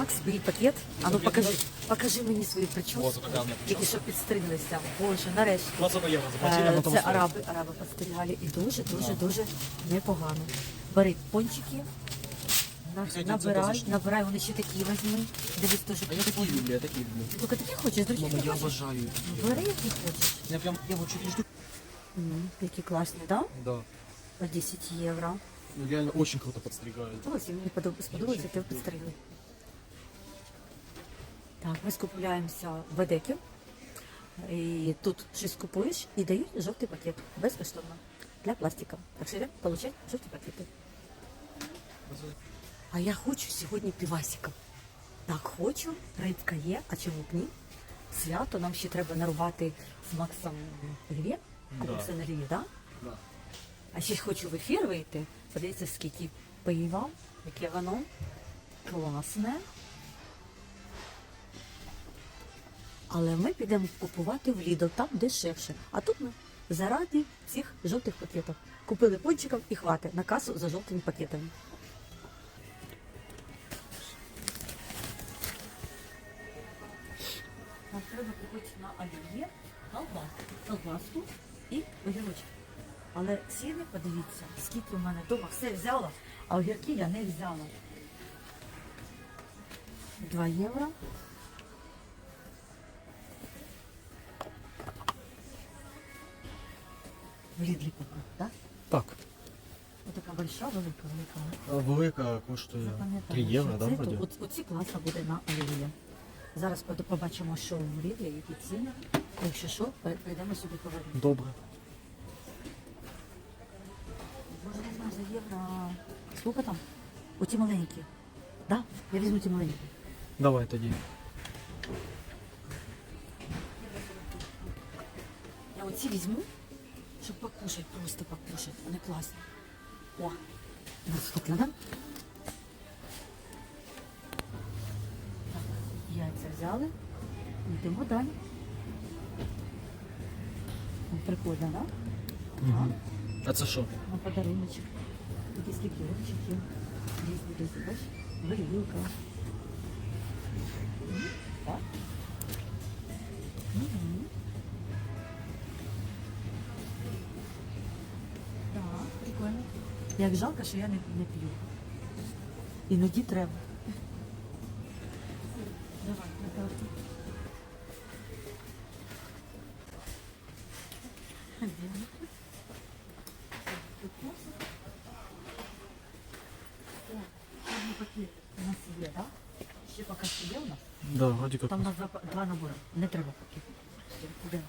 Макс, беріть пакет. А ну покажи, покажи мені свою прическу. Тільки що підстриглися. Боже, нарешті. 20 євро заплатили, а Е, Це араби, араби постригали і дуже, дуже, дуже непогано. Бери пончики, на- набирай, набирай, вони ще такі візьми. Дивись теж. А я такі люблю, я такі люблю. Тільки такі хочеш, другі Мама, я обожаю. Бери, які хочеш. Я прям, я вот чуть не жду. М, Які класні, так? Да. По 10 євро. Ну, реально очень круто подстригают. Ось мені подоб- сподобається, ти підстригли. Так, ми скупляємося в Едекі. І тут щось купуєш і дають жовтий пакет безкоштовно для пластика. Так що йдемо жовті пакети. А я хочу сьогодні півасика. Так, хочу, рибка є, а чому б ні? Свято нам ще треба нарвати з Максом Львів. Купився на Львів, так? Да. А ще хочу в ефір вийти. Подивіться, скільки пива, яке воно класне. Але ми підемо купувати в Lidl, там дешевше. А тут ми заради цих жовтих пакетів. Купили пончиків і хватить на касу за жовтими пакетами. Нам треба купити на олів'є колбаску, і огірочки. Але ціни, подивіться, скільки у мене вдома все взяла, а огірки я не взяла. 2 євро. В Лідлі купив, так? Так. Отака большая, велика, велика. А Велика коштує Запам'ятала, 3 євро, да, вроді? Оці класно буде на олів'є. Зараз побачимо, що в Лідлі, які ціни. Якщо що, перейдемо сюди повернемо. Добре. Може, не знаю, за євро. Скільки там? Оті маленькі. Да? Я візьму ті маленькі. Давай тоді. Я оці візьму, щоб покушати, просто покушати. Вони класні. О, нас сфоткали, да? Так, яйця взяли. Йдемо далі. Ну, Прикольно, да? Угу. А це що? На подаруночок. Такі скільки рубчики. Різні різні, бачиш? Горілка. Як жалко, що я не, не п'ю. Іноді треба. Давай, на карту. Дякую. Тут носик. О, чорний пакет у нас є, так? Ще поки що є у нас. Да, вроді як. Там у нас два, два набори. Не треба. Все, йдемо.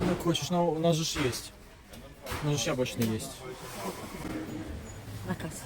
Ну, хочеш, ну, у нас же є. У нас же ж яблочний є. На касу.